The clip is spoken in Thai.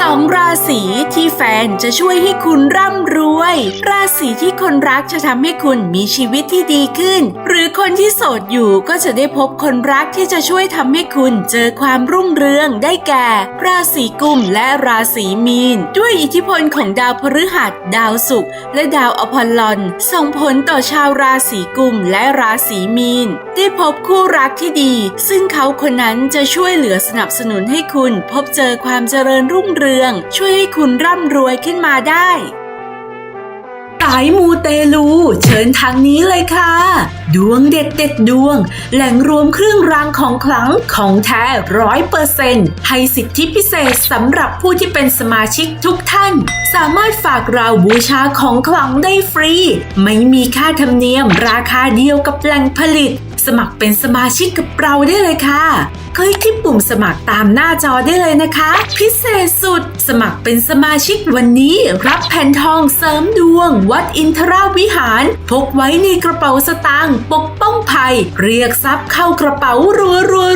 สองราศีที่แฟนจะช่วยให้คุณร่ำรวย ราศีที่คนรักจะทำให้คุณมีชีวิตที่ดีขึ้น หรือคนที่โสดอยู่ก็จะได้พบคนรักที่จะช่วยทำให้คุณเจอความรุ่งเรืองได้แก่ ราศีกุมและราศีมีน ด้วยอิทธิพลของดาวพฤหัส ดาวศุกร์และดาวอพอลลอน ส่งผลต่อชาวราศีกุมและราศีมีน ได้พบคู่รักที่ดี ซึ่งเขาคนนั้นจะช่วยเหลือสนับสนุนให้คุณพบเจอความความเจริญรุ่งเรือง ช่วยให้คุณร่ำรวยขึ้นมาได้สายมูเตลู เชิญทางนี้เลยค่ะ ดวงเด็ดเด็ดดวง แหล่งรวมเครื่องรางของขลังของแท้ร้อยเปอร์เซนต์ให้สิทธิพิเศษสำหรับผู้ที่เป็นสมาชิกทุกท่าน สามารถฝากเราบูชาของขลังได้ฟรี ไม่มีค่าธรรมเนียมราคาเดียวกับแหล่งผลิต สมัครเป็นสมาชิกกับเราได้เลยค่ะ คลิกที่ปุ่มสมัครตามหน้าจอได้เลยนะคะ พิเศษสุด สมัครเป็นสมาชิกวันนี้รับแผ่นทองเสริมดวง วัดอินทราวิหาร พกไว้ในกระเป๋าสตางค์ปกป้องภัย เรียกทรัพย์เข้ากระเป๋ารัวรัวรัวรัว